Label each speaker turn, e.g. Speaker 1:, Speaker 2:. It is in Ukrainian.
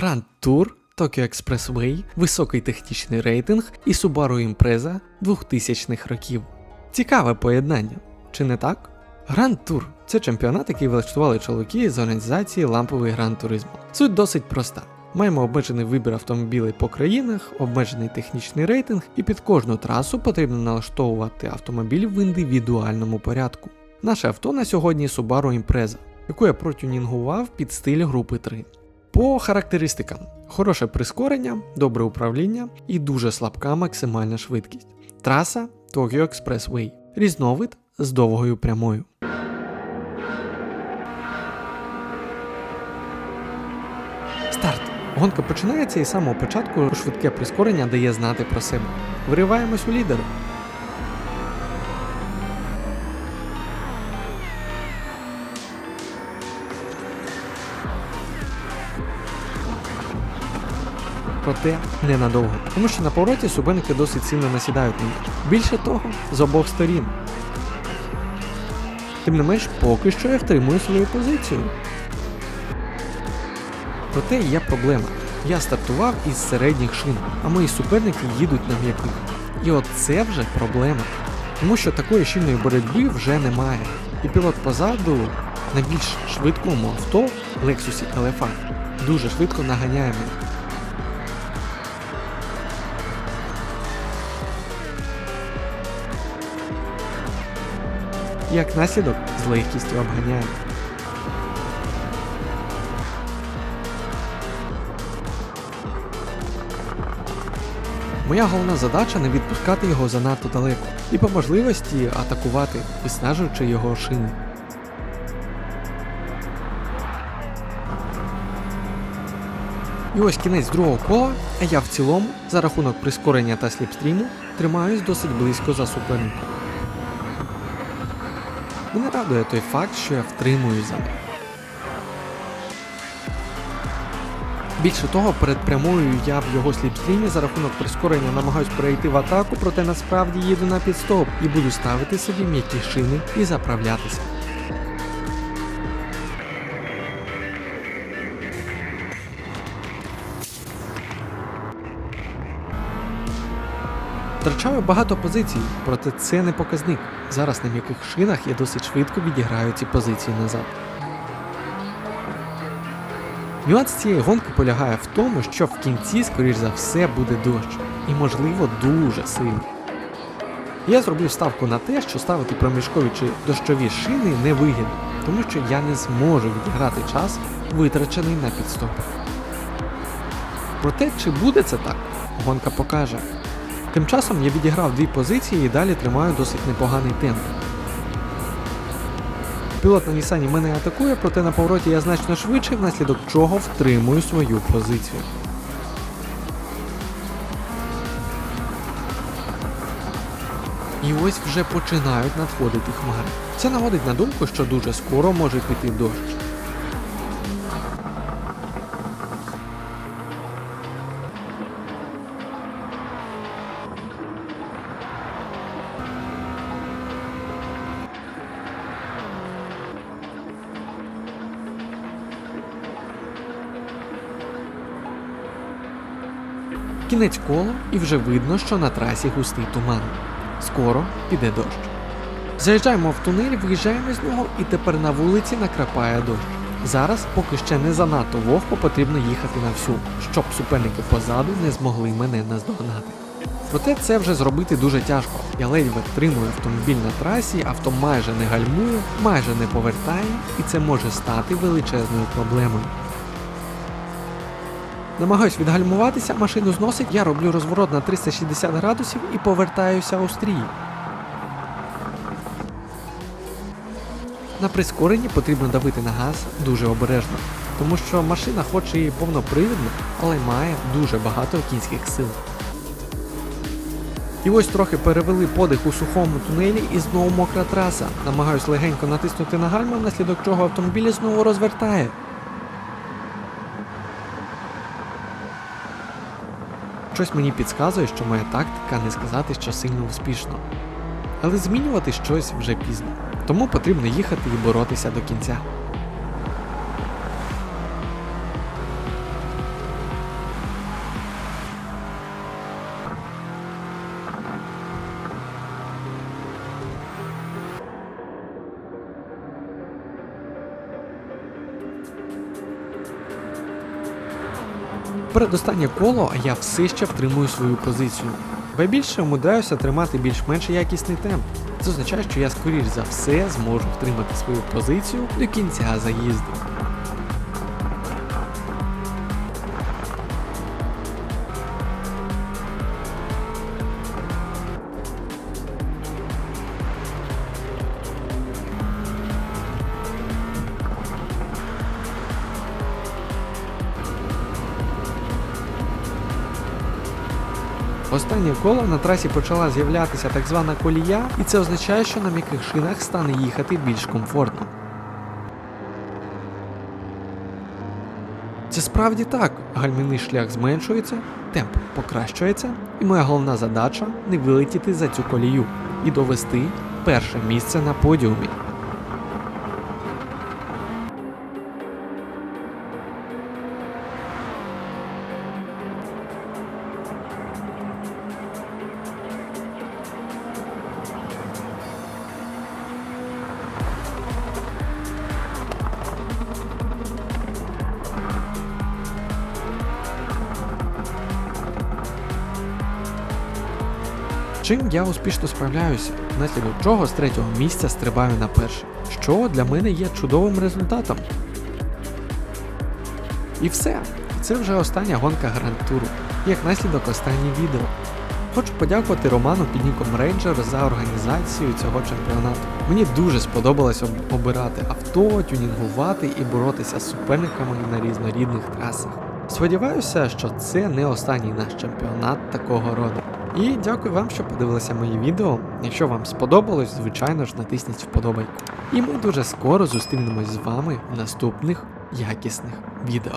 Speaker 1: Grand Tour, Tokyo Expressway, високий технічний рейтинг і Subaru Impreza 2000-х років. Цікаве поєднання, чи не так? Grand Tour – це чемпіонат, який влаштували чоловіки з організації ламповий Гран Туризмо. Суть досить проста. Маємо обмежений вибір автомобілей по країнах, обмежений технічний рейтинг, і під кожну трасу потрібно налаштовувати автомобіль в індивідуальному порядку. Наше авто на сьогодні Subaru Impreza, яку я протюнінгував під стиль групи 3. По характеристикам: хороше прискорення, добре управління і дуже слабка максимальна швидкість. Траса Tokyo Expressway. Різновид з довгою прямою. Старт. Гонка починається і з самого початку швидке прискорення дає знати про себе. Вириваємось у лідери. Проте ненадовго, тому що на повороті суперники досить сильно насідають на них. Більше того, з обох сторін. Тим не менш, поки що я втримую свою позицію. Проте є проблема. Я стартував із середніх шин, а мої суперники їдуть на м'яких. І от це вже проблема. Тому що такої щільної боротьби вже немає. І пілот позаду на більш швидкому авто Lexus LFA дуже швидко наганяє мене. Як наслідок з легкістю обганяє. Моя головна задача не відпускати його занадто далеко і по можливості атакувати, виснажуючи його шини. І ось кінець другого кола, а я в цілому, за рахунок прискорення та сліпстріму, тримаюсь досить близько за суперником. Мене радує той факт, що я втримую за них. Більше того, перед прямою я в його сліпстрімі за рахунок прискорення намагаюсь перейти в атаку, проте насправді їду на підстоп і буду ставити собі м'які шини і заправлятися. Втрачаю багато позицій, проте це не показник. Зараз на м'яких шинах я досить швидко відіграю ці позиції назад. Нюанс цієї гонки полягає в тому, що в кінці, скоріш за все, буде дощ, і можливо дуже сильний. Я зробив ставку на те, що ставити проміжкові чи дощові шини невигідно, тому що я не зможу відіграти час, витрачений на підстопи. Проте, чи буде це так, гонка покаже. Тим часом я відіграв дві позиції і далі тримаю досить непоганий темп. Пілот на Нісані мене атакує, проте на повороті я значно швидше, внаслідок чого втримую свою позицію. І ось вже починають надходити хмари. Це наводить на думку, що дуже скоро може піти дощ. Кінець кола і вже видно, що на трасі густий туман. Скоро піде дощ. Заїжджаємо в тунель, виїжджаємо з нього і тепер на вулиці накрапає дощ. Зараз поки ще не занадто вогко потрібно їхати на всю, щоб суперники позаду не змогли мене наздогнати. Проте це вже зробити дуже тяжко. Я ледь витримую автомобіль на трасі, авто майже не гальмує, майже не повертає, і це може стати величезною проблемою. Намагаюсь відгальмуватися, машину зносить, я роблю розворот на 360 градусів і повертаюся у стрій. На прискоренні потрібно давити на газ дуже обережно, тому що машина хоч і повнопривідна, але має дуже багато кінських сил. І ось трохи перевели подих у сухому тунелі і знову мокра траса. Намагаюсь легенько натиснути на гальма, внаслідок чого автомобіль знову розвертає. Щось мені підказує, що моя тактика не сказати, що сильно успішно. Але змінювати щось вже пізно, тому потрібно їхати і боротися до кінця. Передостаннє коло, я все ще втримую свою позицію. Ба більше умудряюся тримати більш-менш якісний темп. Це означає, що я скоріш за все зможу втримати свою позицію до кінця заїзду. Останнє коло на трасі почала з'являтися так звана колія, і це означає, що на м'яких шинах стане їхати більш комфортно. Це справді так. Гальмівний шлях зменшується, темп покращується, і моя головна задача не вилетіти за цю колію і довести перше місце на подіумі. Чим я успішно справляюся, внаслідок чого з третього місця стрибаю на перше, що для мене є чудовим результатом. І все. Це вже остання гонка Гранд Туру, як наслідок останнє відео. Хочу подякувати Роману під ніком Рейнджер за організацію цього чемпіонату. Мені дуже сподобалось обирати авто, тюнінгувати і боротися з суперниками на різнорідних трасах. Сподіваюся, що це не останній наш чемпіонат такого роду. І дякую вам, що подивилися мої відео. Якщо вам сподобалось, звичайно ж натисніть вподобайку. І ми дуже скоро зустрінемось з вами в наступних якісних відео.